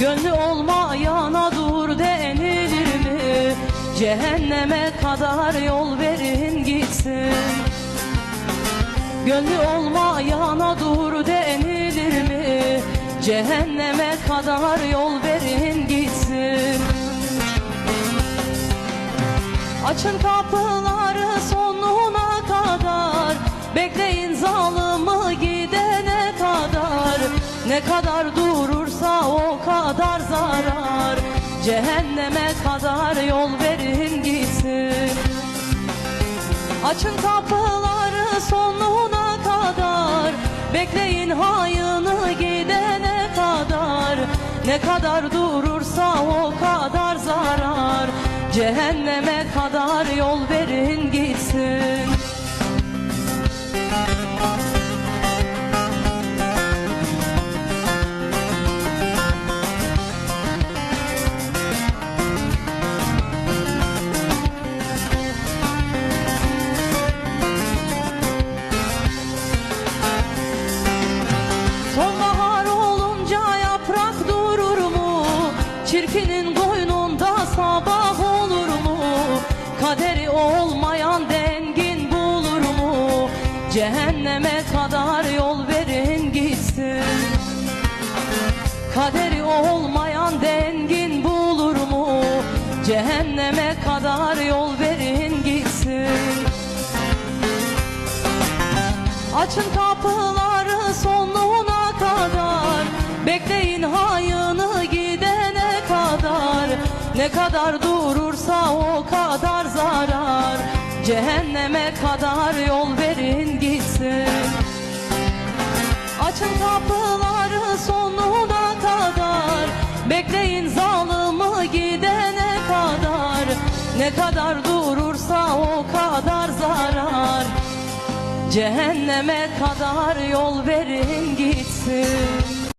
Gönlü olmayana dur denilir mi? Cehenneme kadar yol verin gitsin Gönlü olmayana dur denilir mi? Cehenneme kadar yol verin gitsin Açın kapıları sonuna kadar Bekleyin zalim ne kadar durursa o kadar zarar. Cehenneme kadar yol verin gitsin. Açın kapıları sonuna kadar. Bekleyin hayını gidene kadar. Ne kadar durursa o kadar zarar. Cehenneme kadar yol verin gitsin Çirkinin koynunda sabah olur mu? Kaderi olmayan dengin bulur mu? Cehenneme kadar yol verin gitsin Kaderi olmayan dengin bulur mu? Cehenneme kadar yol verin gitsin Açın kapıları Ne kadar durursa o kadar zarar. Cehenneme kadar yol verin gitsin. Açın kapıları sonuna kadar. Bekleyin zalımı gidene kadar. Ne kadar durursa o kadar zarar. Cehenneme kadar yol verin gitsin